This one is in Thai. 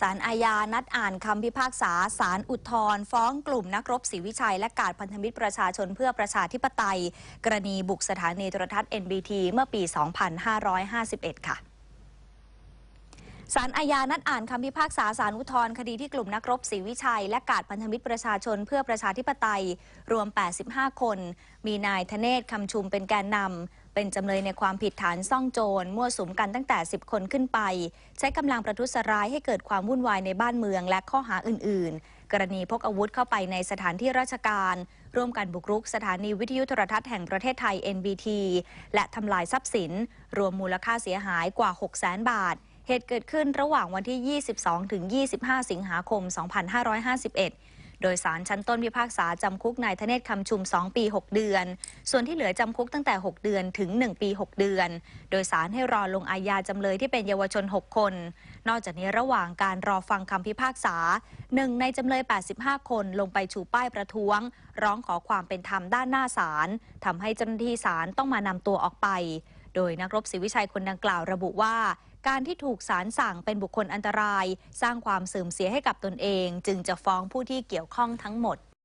ศาลอาญานัดอ่านคำพิพากษาศาลอุทธรฟ้องกลุ่มนักรบศรีวิชัย และกาดพันธมิตรประชาชนเพื่อประชาธิปไตย กรณีบุกสถานีโทรทัศน์ NBT เมื่อปี 2551 ค่ะศาลอาญานัดอ่านคำพิพากษาศาลอุทธรคดีที่กลุ่มนักรบศรีวิชัย และกาดพันธมิตรประชาชนเพื่อประชาธิปไตย รวม 85 คน มีนายธเนศคำชุมเป็นแกนนำ เป็นจำเลยในความผิดฐานซ่องโจร มั่วสุมกันตั้งแต่ 10 คนขึ้นไป ใช้กำลังประทุษร้ายให้เกิดความวุ่นวายในบ้านเมืองและข้อหาอื่น ๆ กรณีพกอาวุธเข้าไปในสถานที่ราชการ ร่วมกันบุกรุกสถานีวิทยุโทรทัศน์แห่งประเทศไทย NBT และทำลายทรัพย์สิน รวมมูลค่าเสียหายกว่า 6 0 0 0 0 0 บาท เหตุเกิดขึ้นระหว่างวันที่ 22ถึง25 สิงหาคม 2551 โดยสารชั้นต้นพิพากษาจำคุกนายธเนศคำชุม 2 ปี 6 เดือน ส่วนที่เหลือจำคุกตั้งแต่ 6 เดือนถึง 1 ปี 6 เดือน โดยสารให้รอลงอาญาจำเลยที่เป็นเยาวชน 6 คน นอกจากนี้ระหว่างการรอฟังคำพิพากษาหนึ่งในจำเลย 85 คนลงไปชูป้ายประท้วง ร้องขอความเป็นธรรมด้านหน้าศาลทำให้เจ้าหน้าที่ศาลต้องมานำตัวออกไป โดยนักรบศรีวิชัยคนดังกล่าวระบุว่า การที่ถูกศาลสั่งเป็นบุคคลอันตราย สร้างความเสื่อมเสียให้กับตนเอง จึงจะฟ้องผู้ที่เกี่ยวข้องทั้งหมด